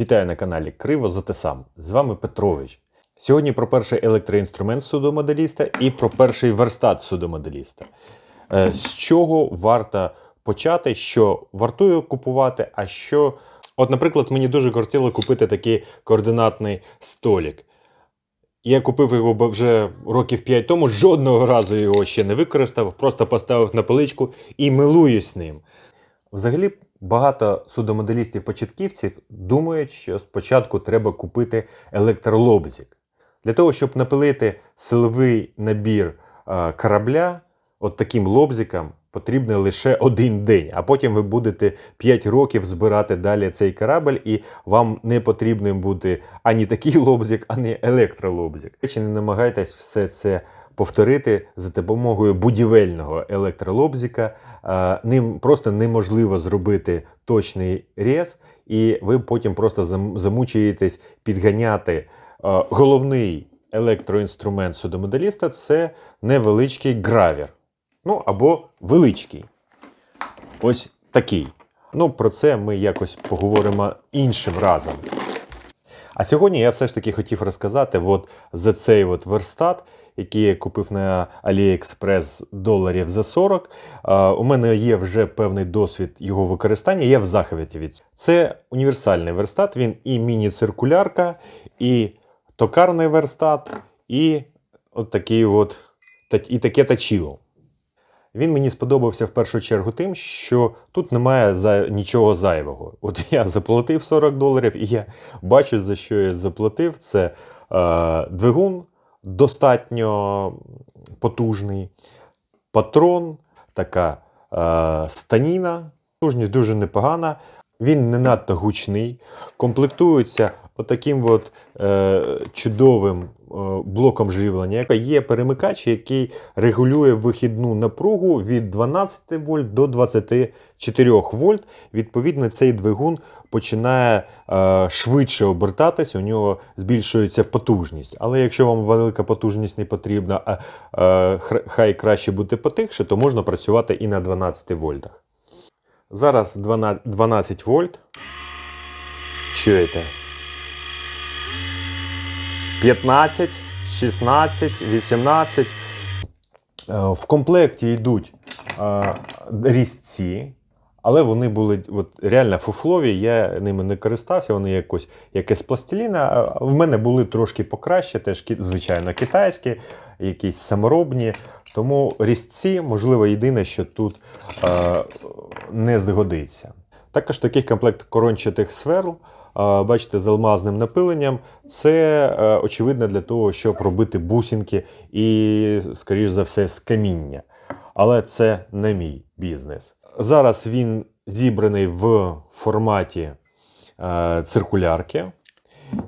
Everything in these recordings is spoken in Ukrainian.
Вітаю на каналі Криво за те сам. З вами Петрович. Сьогодні про перший електроінструмент судомоделіста і про перший верстат судомоделіста. Е, З чого варто почати, що вартує купувати, а що. От, наприклад, мені дуже кортіло купити такий координатний столик. Я купив його вже років 5 тому, жодного разу його ще не використав, просто поставив на поличку і милуюсь ним. Взагалі, багато судомоделістів-початківців думають, що спочатку треба купити електролобзик. Для того, щоб напилити силовий набір е, корабля, от таким лобзиком потрібно лише один день, а потім ви будете 5 років збирати далі цей корабль, і вам не потрібним буде ані такий лобзик, ані електролобзик. Чи не намагайтесь все це повторити за допомогою будівельного електролобзика. Е, Ним просто неможливо зробити точний рез, і ви потім просто замучуєтесь підганяти. Е, Головний електроінструмент судомоделіста це невеличкий гравір. Ну або величкий. Ось такий. Ну, про це ми якось поговоримо іншим разом. А сьогодні я все ж таки хотів розказати от за цей от верстат, який я купив на AliExpress доларів за 40. У мене є вже певний досвід його використання. Я в захваті від цього. Це універсальний верстат. Він і міні-циркулярка, і токарний верстат, і от такий от, і таке точило. Він мені сподобався в першу чергу тим, що тут немає за нічого зайвого. От я заплатив 40 доларів, і я бачу, за що я заплатив. Це е, двигун достатньо потужний, патрон, така е, станіна, потужність дуже непогана. Він не надто гучний, комплектується отаким от, е, чудовим блоком живлення. Є перемикач, який регулює вихідну напругу від 12 вольт до 24 вольт. Відповідно, цей двигун починає е, швидше обертатись, у нього збільшується потужність. Але якщо вам велика потужність не потрібна, а е, хай краще буде потихше, то можна працювати і на 12 вольтах. Зараз 12, 12 вольт. Чуєте? 15, 16, 18. Е, В комплекті йдуть е, різці, але вони були от, реально фуфлові, я ними не користався, вони якось якесь пластиліна. А В мене були трошки покраще, теж звичайно китайські, якісь саморобні. Тому різці, можливо, єдине, що тут е, не згодиться. Також такий комплект корончатих сверл. Бачите, з алмазним напиленням. Це е, очевидно для того, щоб робити бусинки і, скоріш за все, з каміння. Але це не мій бізнес. Зараз він зібраний в форматі е, циркулярки.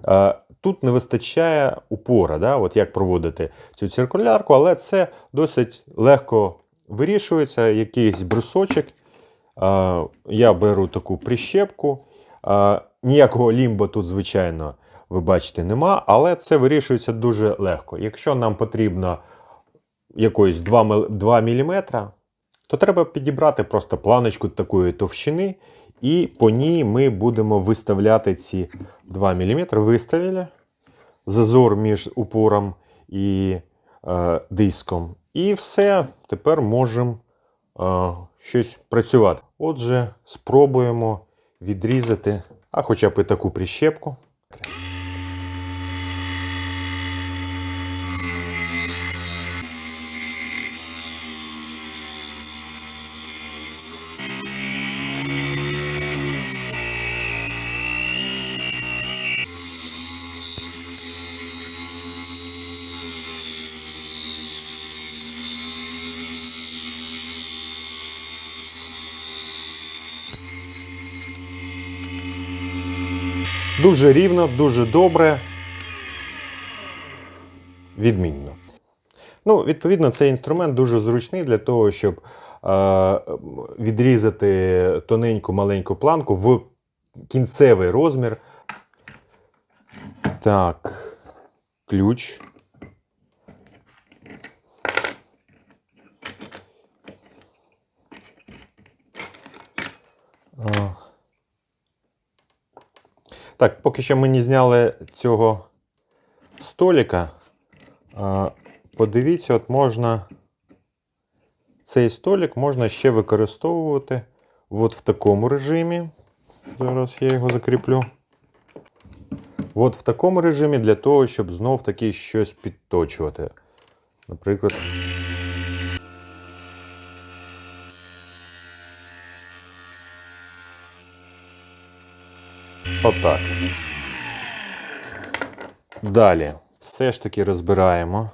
Е, Тут не вистачає упора, да? от як проводити цю циркулярку, але це досить легко вирішується. Якийсь брусочок. Я беру таку прищепку. Ніякого лімба тут, звичайно, ви бачите, нема, але це вирішується дуже легко. Якщо нам потрібно якоїсь 2, 2 мм, то треба підібрати просто планочку такої товщини, і по ній ми будемо виставляти ці 2 мм. Виставили зазор між упором і е, диском. І все, тепер можемо е, щось працювати. Отже, спробуємо відрізати, а хоча б і таку прищепку. Дуже рівно, дуже добре. Відмінно. Ну, відповідно, цей інструмент дуже зручний для того, щоб е, відрізати тоненьку маленьку планку в кінцевий розмір. Так, ключ. Так, поки що ми не зняли цього столика. А, Подивіться, от можна цей столик можна ще використовувати от в такому режимі. Зараз я його закріплю. От в такому режимі для того, щоб знов таки щось підточувати. Наприклад. Отак. Далі. Все ж таки розбираємо.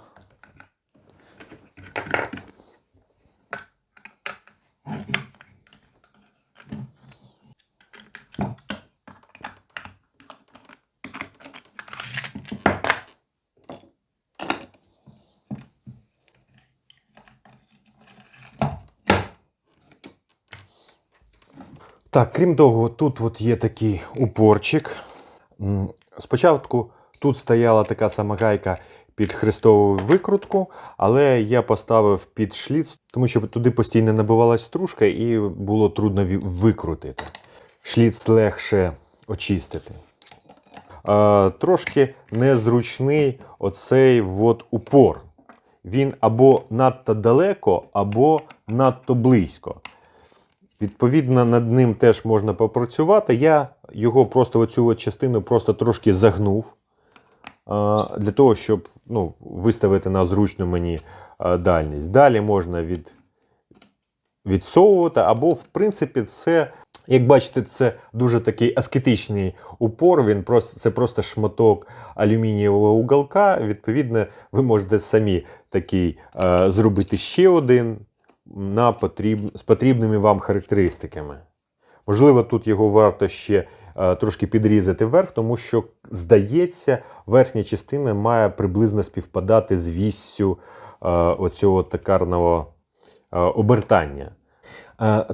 Так, крім того, тут от є такий упорчик. Спочатку тут стояла така сама гайка під хрестову викрутку, але я поставив під шліц, тому що туди постійно набивалась стружка і було трудно викрутити. Шліц легше очистити. Трошки незручний оцей от упор. Він або надто далеко, або надто близько. Відповідно, над ним теж можна попрацювати. Я його просто оцю частину просто трошки загнув для того, щоб ну, виставити на зручну мені дальність. Далі можна від, відсовувати, або, в принципі, це, як бачите, це дуже такий аскетичний упор. Він просто, це просто шматок алюмінієвого уголка. Відповідно, ви можете самі такий зробити ще один на потріб... з потрібними вам характеристиками. Можливо, тут його варто ще е, трошки підрізати вверх, тому що, здається, верхня частина має приблизно співпадати з віссю е, оцього токарного е, обертання.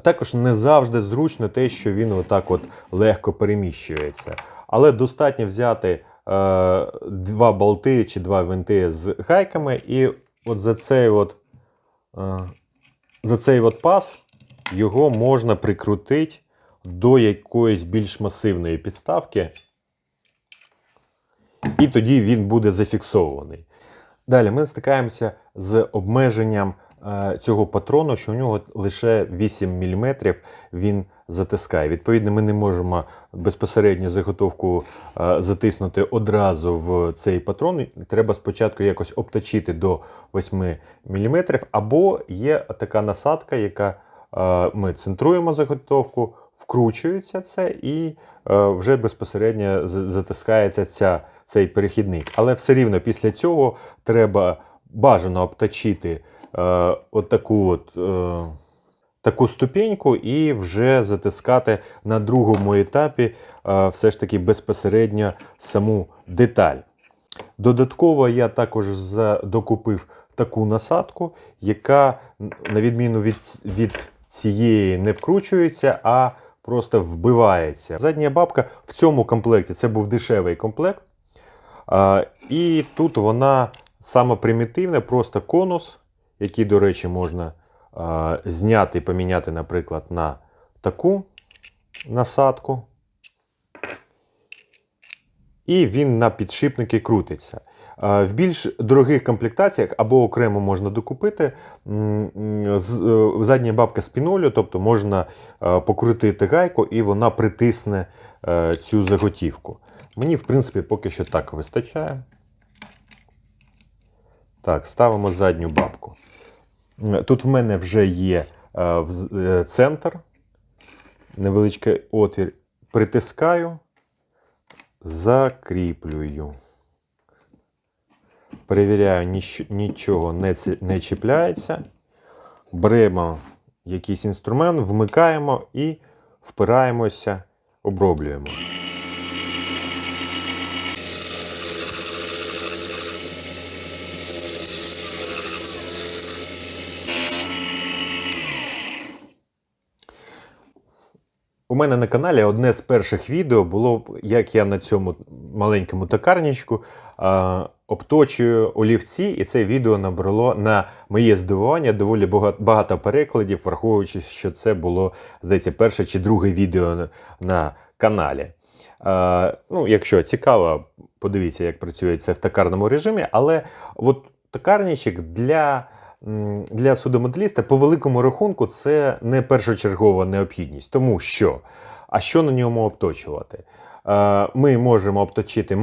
Також не завжди зручно те, що він отак от легко переміщується. Але достатньо взяти два болти чи два винти з гайками, і от за цей от. За цей от пас його можна прикрутити до якоїсь більш масивної підставки, і тоді він буде зафіксований. Далі ми стикаємося з обмеженням цього патрону, що у нього лише 8 мм він затискає. Відповідно, ми не можемо безпосередньо заготовку е, затиснути одразу в цей патрон. Треба спочатку якось обточити до 8 мм, або є така насадка, яка е, ми центруємо заготовку, вкручується це і е, вже безпосередньо затискається ця, цей перехідник. Але все рівно після цього треба бажано обточити е, от таку от. Е, таку ступеньку і вже затискати на другому етапі е, все ж таки безпосередньо саму деталь. Додатково я також докупив таку насадку, яка, на відміну від, від цієї, не вкручується, а просто вбивається. Задня бабка в цьому комплекті це був дешевий комплект. І тут вона саме примітивна, просто конус, який, до речі, можна зняти і поміняти, наприклад, на таку насадку. І він на підшипники крутиться. В більш дорогих комплектаціях або окремо можна докупити з- е, задня бабка спінолю, тобто можна е, покрутити гайку і вона притисне е, цю заготівку. Мені, в принципі, поки що так вистачає. Так, ставимо задню бабку. Тут в мене вже є е, е, центр, невеличкий отвір. Притискаю, закріплюю. Перевіряю, ніч- нічого не чіпляється. Беремо якийсь інструмент, вмикаємо і впираємося, оброблюємо. У мене на каналі одне з перших відео було, як я на цьому маленькому токарничку а, обточую олівці, і це відео набрало на моє здивування доволі бага- багато перекладів, враховуючи, що це було, здається, перше чи друге відео на, на каналі. Е, ну, якщо цікаво, подивіться, як працює це в токарному режимі. Але от токарничок для, для судомоделіста по великому рахунку це не першочергова необхідність. Тому що, а що на ньому обточувати? Е, Ми можемо обточити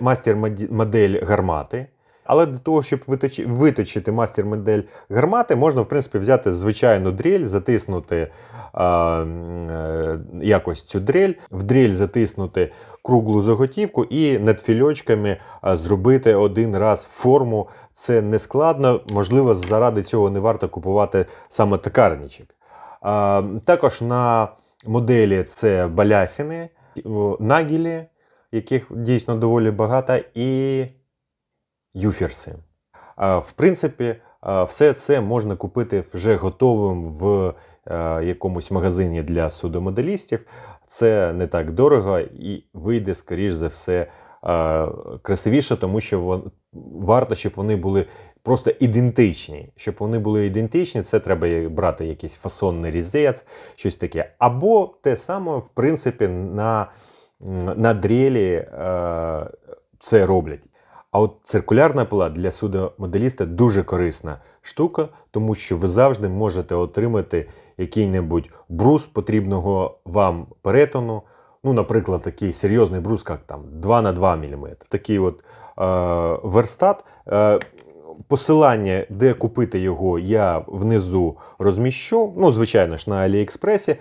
мастер-модель гармати. Але для того, щоб виточити мастер-модель гармати, можна, в принципі, взяти звичайну дрель, затиснути м, е, якось цю дрель, в дрель затиснути круглу заготівку і над фільочками зробити один раз форму. Це не складно, можливо, заради цього не варто купувати саме токарничок. А, також на моделі це балясини, нагілі, яких дійсно доволі багато, і юферси. В принципі, все це можна купити вже готовим в е, якомусь магазині для судомоделістів. Це не так дорого і вийде, скоріш за все, е, красивіше, тому що варто, щоб вони були просто ідентичні. Щоб вони були ідентичні, це треба брати якийсь фасонний різець, щось таке. Або те саме, в принципі, на, на дрелі е, це роблять. А от циркулярна пила для судомоделіста дуже корисна штука, тому що ви завжди можете отримати який-небудь брус потрібного вам перетону. Ну, наприклад, такий серйозний брус, як там 2 на 2 мм. Такий от е, верстат. Е, Посилання, де купити його, я внизу розміщу. Ну, звичайно ж, на Аліекспресі. Е,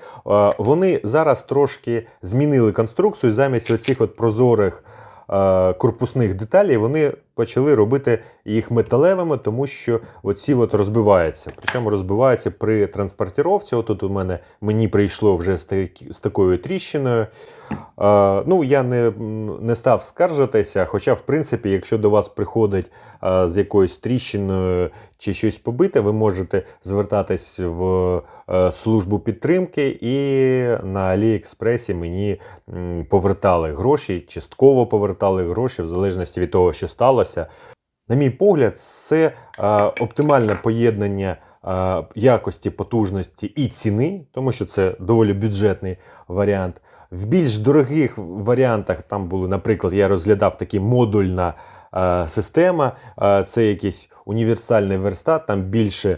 Вони зараз трошки змінили конструкцію замість оцих от прозорих корпусних деталей. Вони почали робити їх металевими, тому що оці от розбиваються. Причому розбиваються при транспортіровці. Отут у мене мені прийшло вже з, такою тріщиною. Е, ну, я не, не став скаржитися, хоча, в принципі, якщо до вас приходить е, з якоюсь тріщиною чи щось побите, ви можете звертатись в е, службу підтримки, і на Аліекспресі мені м, повертали гроші, частково повертали гроші, в залежності від того, що сталося. На мій погляд, це е, оптимальне поєднання е, якості, потужності і ціни, тому що це доволі бюджетний варіант. В більш дорогих варіантах там були, наприклад, я розглядав такі модульна е, система, це якийсь універсальний верстат, там більше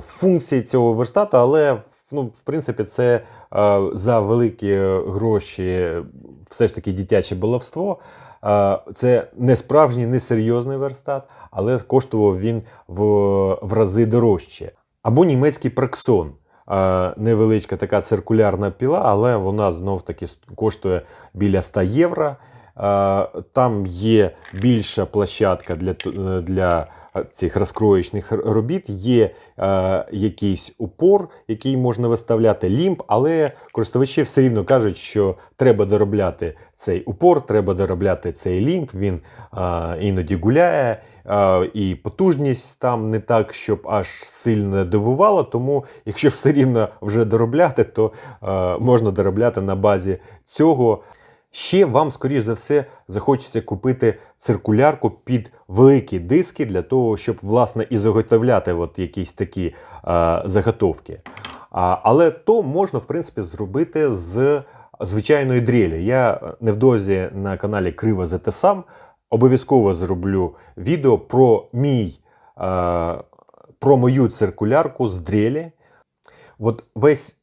функцій цього верстата, але ну, в принципі, це за великі гроші все ж таки дитяче баловство. Це не справжній, не серйозний верстат, але коштував він в, в рази дорожче. Або німецький праксон. Невеличка така циркулярна піла, але вона знов таки коштує біля 100 євро. Там є більша площадка для, е, для цих розкроєчних робіт, є е, якийсь упор, який можна виставляти, лімб, але користувачі все рівно кажуть, що треба доробляти цей упор, треба доробляти цей лімб, він е, іноді гуляє, е, і потужність там не так, щоб аж сильно дивувало. Тому, якщо все рівно вже доробляти, то е, можна доробляти на базі цього. Ще вам, скоріш за все, захочеться купити циркулярку під великі диски для того, щоб власне і заготовляти от якісь такі е, заготовки. А, але то можна, в принципі, зробити з звичайної дрелі. Я е, невдовзі на каналі Криво ЗТ сам обов'язково зроблю відео про мій е, про мою циркулярку з дрелі. От весь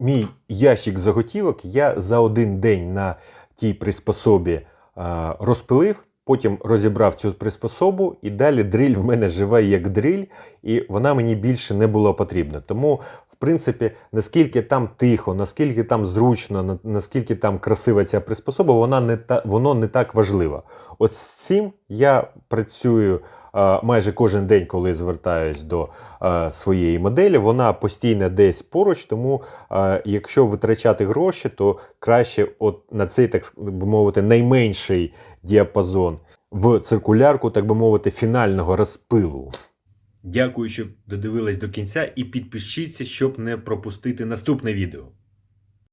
мій ящик заготівок я за один день на тій приспособі е, розпилив, потім розібрав цю приспособу, і далі дриль в мене живе як дриль, і вона мені більше не була потрібна. Тому, в принципі, наскільки там тихо, наскільки там зручно, наскільки там красива ця приспособа, вона не та, воно не так важливо. От з цим я працюю майже кожен день, коли звертаюсь до е, своєї моделі. Вона постійно десь поруч, тому е, якщо витрачати гроші, то краще от на цей, так би мовити, найменший діапазон в циркулярку, так би мовити, фінального розпилу. Дякую, що додивились до кінця і підпишіться, щоб не пропустити наступне відео.